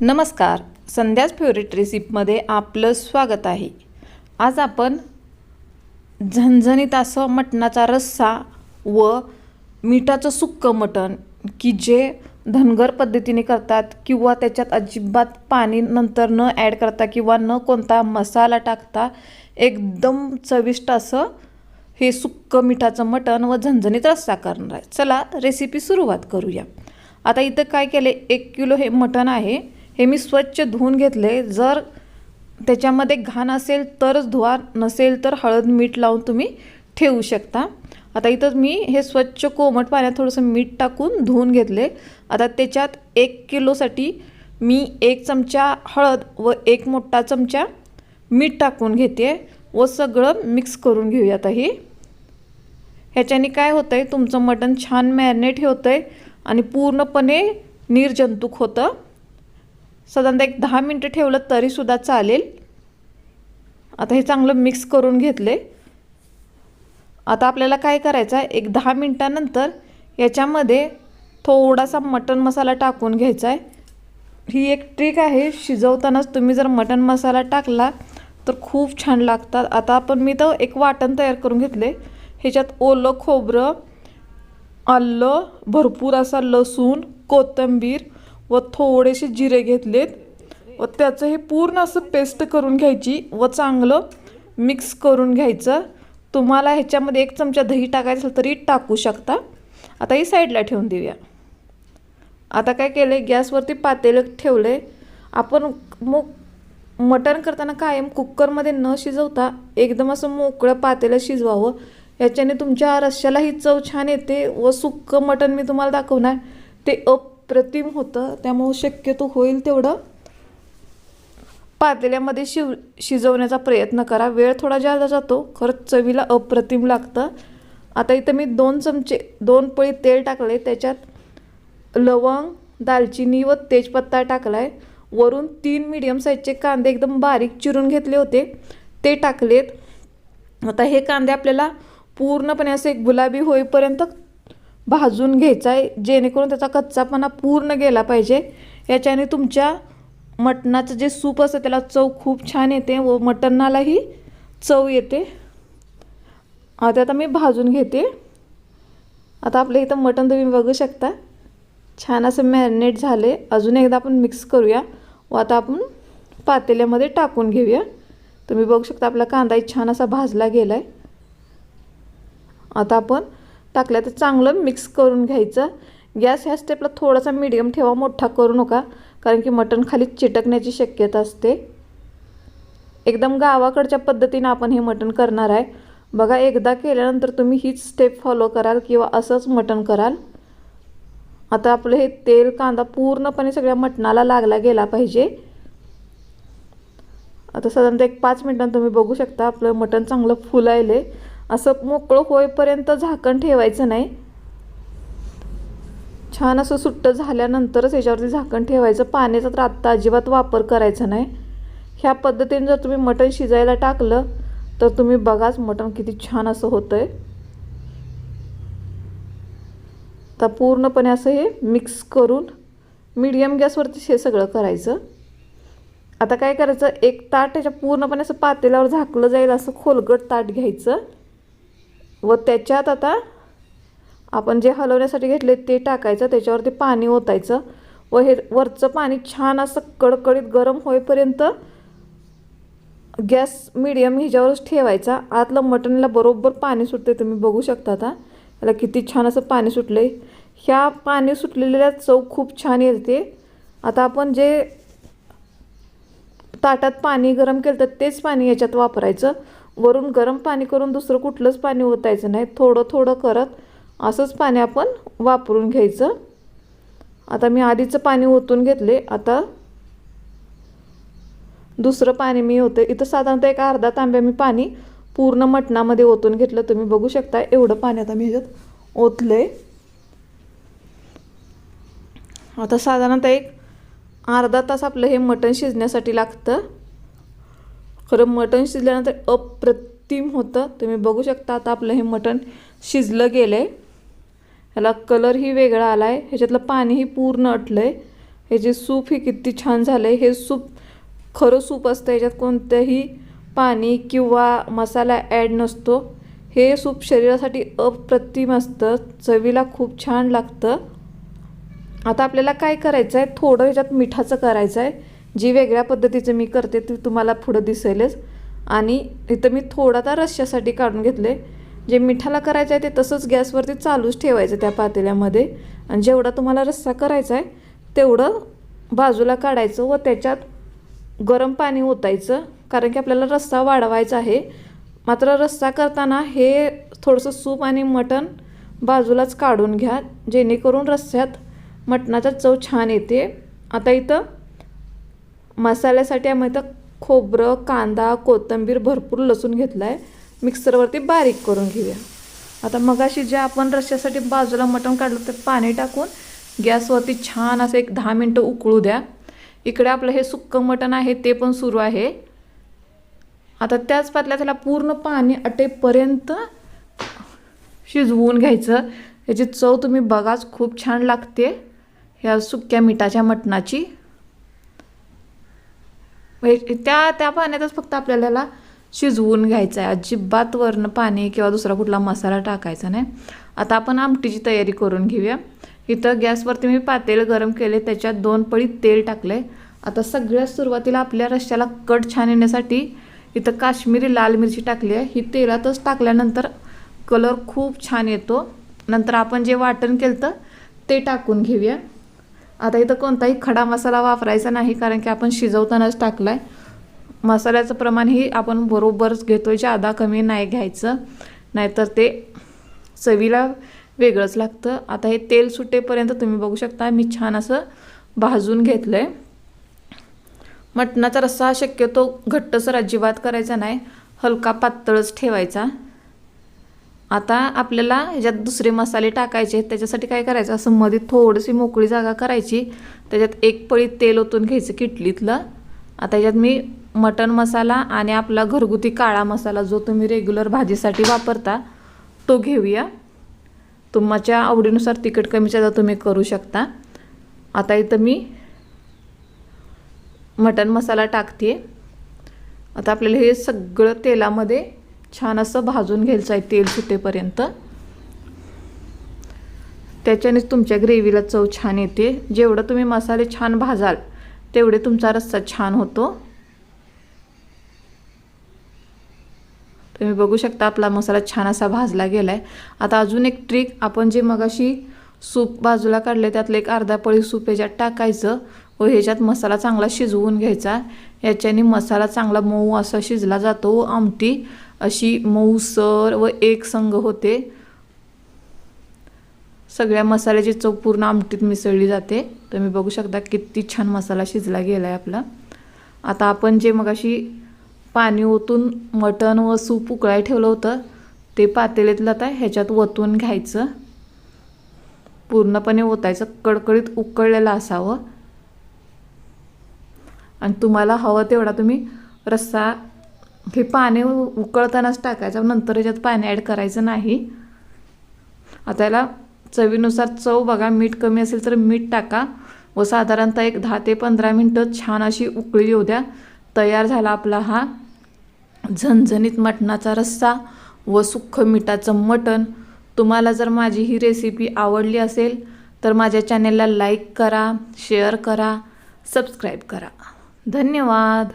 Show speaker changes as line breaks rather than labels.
नमस्कार. संध्याच फेवरेट रेसिपीमध्ये आपलं स्वागत आहे. आज आपण झणझणीत असं मटणाचा रस्सा व मिठाचं सुक्कं मटण की जे धनगर पद्धतीने करतात किंवा त्याच्यात अजिबात पाणी नंतर न ॲड करता किंवा न कोणता मसाला टाकता एकदम चविष्ट असं हे सुक्कं मिठाचं मटण व झणझणीत रस्सा करणार आहे. चला रेसिपी सुरुवात करूया. आता इथं काय केले? एक किलो हे मटण आहे. हे मी स्वच्छ धुवून घेतले. जर त्याच्यामध्ये घाण असेल तरच धुवा नसेल तर हळद मीठ लावून तुम्ही ठेवू शकता. आता इथं मी हे स्वच्छ कोमट पाण्यात थोडंसं मीठ टाकून धुवून घेतले. आता त्याच्यात एक किलोसाठी मी एक चमचा हळद व एक मोठा चमचा मीठ टाकून घेते व सगळं मिक्स करून घेऊया आता ही. ह्याच्याने काय होतं आहे तुमचं मटण छान मॅरिनेट होतं आहे आणि पूर्णपणे निर्जंतुक होतं. साधारणतः एक दहा मिनटं ठेवलं तरीसुद्धा चालेल. आता हे चांगलं मिक्स करून घेतले आता आपल्याला काय करायचं आहे? एक दहा मिनटानंतर याच्यामध्ये थोडासा मटण मसाला टाकून घ्यायचा आहे. ही एक ट्रिक आहे. शिजवतानाच तुम्ही जर मटण मसाला टाकला तर खूप छान लागतात. आता आपण मी तर एक वाटण तयार करून घेतले ह्याच्यात ओलं खोबरं आलं भरपूर असा लसूण कोथिंबीर व थोडेसे जिरे घेतलेत व त्याचं हे पूर्ण असं पेस्ट करून घ्यायची व चांगलं मिक्स करून घ्यायचं. तुम्हाला ह्याच्यामध्ये एक चमचा दही टाकायचं असेल तरी टाकू शकता. आता ही साईडला ठेवून देऊया. आता काय केलं आहे गॅसवरती पातेलं ठेवलं आहे आपण मग मटण करताना कायम कुकरमध्ये न शिजवता एकदम असं मोकळं पातेलं शिजवावं. याच्याने तुमच्या रश्श्यालाही चव छान येते व सुक्कं मटण मी तुम्हाला दाखवणार. ते अप अप्रतिम होतं. त्यामुळं शक्यतो होईल तेवढं. पातेल्यामध्ये शिव शिजवण्याचा प्रयत्न करा. वेळ थोडा जादा जातो. खरंच चवीला अप्रतिम लागतं. आता इथं मी दोन चमचे दोन पळी तेल टाकले त्याच्यात लवंग दालचिनी व तेजपत्ता टाकला आहे वरून तीन मीडियम साईजचे कांदे एकदम बारीक चिरून घेतले होते. ते टाकलेत. आता हे कांदे आपल्याला पूर्णपणे असे गुलाबी होईपर्यंत भाजून घ्यायचा आहे जेणेकरून त्याचा कच्चापणा पूर्ण गेला पाहिजे. याच्याने तुमच्या मटणाचं जे सूप असतं त्याला चव खूप छान येते व मटणालाही चव येते. आता आता मी भाजून घेते. आता आपल्या इथं मटण तुम्ही बघू शकता. छान असं मॅरिनेट झाले. अजून एकदा आपण मिक्स करूया व आता आपण पातेल्यामध्ये टाकून घेऊया. तुम्ही बघू शकता आपला कांदाही छान असा भाजला गेला आहे आता आपण टाकल्या तर चांगलं मिक्स करून घ्यायचं. गॅस ह्या स्टेपला थोडासा मीडियम ठेवा मोठा करू नका. कारण की मटण खाली चिटकण्याची शक्यता असते. एकदम गावाकडच्या पद्धतीनं आपण हे मटण करणार आहे. बघा एकदा केल्यानंतर तुम्ही हीच स्टेप फॉलो कराल किंवा असंच मटण कराल. आता आपलं हे तेल कांदा पूर्णपणे सगळ्या मटणाला लागला गेला पाहिजे. आता साधारणतः एक पाच मिनटांत तुम्ही बघू शकता आपलं मटण चांगलं फुलायले असं मोकळं होईपर्यंत झाकण ठेवायचं नाही. छान असं सुट्ट झाल्यानंतरच याच्यावरती झाकण ठेवायचं. पाण्याचा तर आत्ता अजिबात वापर करायचा नाही. ह्या पद्धतीने जर तुम्ही मटण शिजायला टाकलं तर तुम्ही बघाच मटण किती छान असं होतं आहे तर पूर्णपणे असं हे मिक्स करून मीडियम गॅसवरती हे सगळं करायचं. आता काय करायचं? एक ताट याच्या पूर्णपणे असं पातेल्यावर झाकलं जाईल असं खोलगट ताट घ्यायचं. व त्याच्यात आता आपण जे हलवण्यासाठी घेतले ते टाकायचं त्याच्यावरती पाणी ओतायचं व हे वरचं पाणी छान असं कडकडीत गरम होईपर्यंत गॅस मिडियम ह्याच्यावरच ठेवायचा. आतलं मटणला बरोबर पाणी सुटते तुम्ही बघू शकता आता. याला किती छान असं पाणी सुटलं आहे ह्या पाणी सुटलेल्या चव खूप छान येते. आता आपण जे ताटात पाणी गरम केलं तर तेच पाणी याच्यात वापरायचं. वरून गरम पाणी करून दुसरं कुठलंच पाणी ओतायचं नाही. थोडं थोडं करत असंच पाणी आपण वापरून घ्यायचं. आता मी आधीचं पाणी ओतून घेतले. आता दुसरं पाणी मी होतं इथं साधारणतः एक अर्धा तांब्या मी पाणी पूर्ण मटणामध्ये ओतून घेतलं. तुम्ही बघू शकता एवढं पाणी आता मी ह्याच्यात ओतलं आहे आता साधारणतः एक अर्धा तास आपलं हे मटण शिजण्यासाठी लागतं. खरं मटण शिजल्यानंतर अप्रतिम होतं. तुम्ही बघू शकता आता आपलं हे मटण शिजलं गेलं आहे ह्याला कलरही वेगळा आला आहे ह्याच्यातलं पाणीही पूर्ण अटलं आहे हे जे सूप हे किती छान झालं आहे हे सूप खरं सूप असतं. ह्याच्यात कोणतंही पाणी किंवा मसाला ॲड नसतो. हे सूप शरीरासाठी अप्रतिम असतं. चवीला खूप छान लागतं. आता आपल्याला काय करायचं आहे थोडं ह्याच्यात मिठाचं करायचं आहे जी वेगळ्या पद्धतीचं मी करते ती तुम्हाला पुढं दिसेलच. आणि इथं मी थोडा तर रश्श्यासाठी काढून घेतले जे मिठाला करायचं आहे ते तसंच गॅसवरती चालूच ठेवायचं त्या पातेल्यामध्ये. आणि जेवढा तुम्हाला रस्सा करायचा आहे तेवढं बाजूला काढायचं व त्याच्यात गरम पाणी ओतायचं. कारण की आपल्याला रस्सा वाढवायचा आहे. मात्र रस्सा करताना हे थोडंसं सूप आणि मटण बाजूलाच काढून घ्या. जेणेकरून रस्स्यात मटणाचा चव छान येते. आता इथं मसाल्यासाठी आम्ही इथं खोबरं कांदा कोथिंबीर भरपूर लसूण घेतला आहे मिक्सरवरती बारीक करून घेऊया. आता मगाशी जे आपण रश्श्यासाठी बाजूला मटण काढलं ते पाणी टाकून गॅसवरती छान असं एक दहा मिनटं उकळू द्या. इकडे आपलं हे सुक्कं मटण आहे ते पण सुरू आहे. आता त्याच पातल्या त्याला पूर्ण पाणी अटेपर्यंत शिजवून घ्यायचं. याची चव तुम्ही बघाच खूप छान लागते. ह्या सुक्या मिठाच्या मटणाची. म्हणजे त्या त्या पाण्यातच फक्त आपल्याला शिजवून घ्यायचं आहे अजिबात वरनं पाणी किंवा दुसरा कुठला मसाला टाकायचा नाही. आता आपण आमटीची तयारी करून घेऊया. इथं गॅसवरती मी पातेल गरम केले त्याच्यात दोन पळी तेल टाकले आता सगळ्यात सुरुवातीला आपल्या रश्श्याला कट छान येण्यासाठी इथं काश्मीरी लाल मिरची टाकली आहे. ही तेलातच टाकल्यानंतर कलर खूप छान येतो. नंतर आपण जे वाटण केलं तर ते टाकून घेऊया. आता इथं कोणताही खडा मसाला वापरायचा नाही कारण की आपण शिजवतानाच टाकला आहे मसाल्याचं प्रमाणही आपण बरोबरच घेतो जादा कमी नाही घ्यायचं. नाहीतर ते चवीला वेगळंच लागतं. आता हे तेल सुटेपर्यंत तुम्ही बघू शकता मी छान असं भाजून घेतलं आहे मटणाचा रस्सा शक्यतो घट्टसर अजिबात करायचा नाही हलका पातळच ठेवायचा. आता आपल्याला ह्याच्यात दुसरे मसाले टाकायचे त्याच्यासाठी काय करायचं? असं मध्ये थोडीशी मोकळी जागा करायची. त्याच्यात एक पळी तेल ओतून घ्यायचं किटलीतलं. आता ह्याच्यात मी मटण मसाला आणि आपला घरगुती काळा मसाला जो तुम्ही रेग्युलर भाजीसाठी वापरता तो घेऊया. तुमच्या आवडीनुसार तिखट कमी जादा तुम्ही करू शकता. आता इथं मी मटण मसाला टाकते आता आपल्याला हे सगळं तेलामध्ये छान असं भाजून घ्यायचं आहे तेल सुटेपर्यंत. त्याच्यानेच तुमच्या ग्रेव्हीला चव छान येते. जेवढं तुम्ही मसाले छान भाजाल तेवढे तुमचा रस्सा छान होतो. तुम्ही बघू शकता आपला मसाला छान असा भाजला गेला आहे आता अजून एक ट्रिक आपण जे मगाशी सूप बाजूला काढले त्यातलं एक अर्धा पळी सूप ह्याच्यात टाकायचं व ह्याच्यात मसाला चांगला शिजवून घ्यायचा. याच्याने मसाला चांगला मऊ असा शिजला जातो व आमटी अशी मऊसर व एक संघ होते. सगळ्या मसाल्याची चव पूर्ण आमटीत मिसळली जाते. तुम्ही बघू शकता किती छान मसाला शिजला गेला आहे आपला. आता आपण जे मगाशी पाणी ओतून मटण व सूप उकळाय ठेवलं होतं ते पातेल्यातलं आता ह्याच्यात ओतून घ्यायचं. पूर्णपणे ओतायचं कडकडीत उकळलेलं असावं. आणि तुम्हाला हवं तेवढा तुम्ही रस्सा हे पाणी उकळतानाच टाकायचं नंतर याच्यात पाणी ॲड करायचं नाही. आता याला चवीनुसार चव बघा मीठ कमी असेल तर मीठ टाका. व साधारणतः एक दहा ते पंधरा मिनटं छान अशी उकळी येऊ द्या. तयार झाला आपला हा झणझणीत मटणाचा रस्सा व सुक्ख मिठाचं मटण. तुम्हाला जर माझी ही रेसिपी आवडली असेल तर माझ्या चॅनेलला लाईक करा शेअर करा सबस्क्राईब करा. धन्यवाद.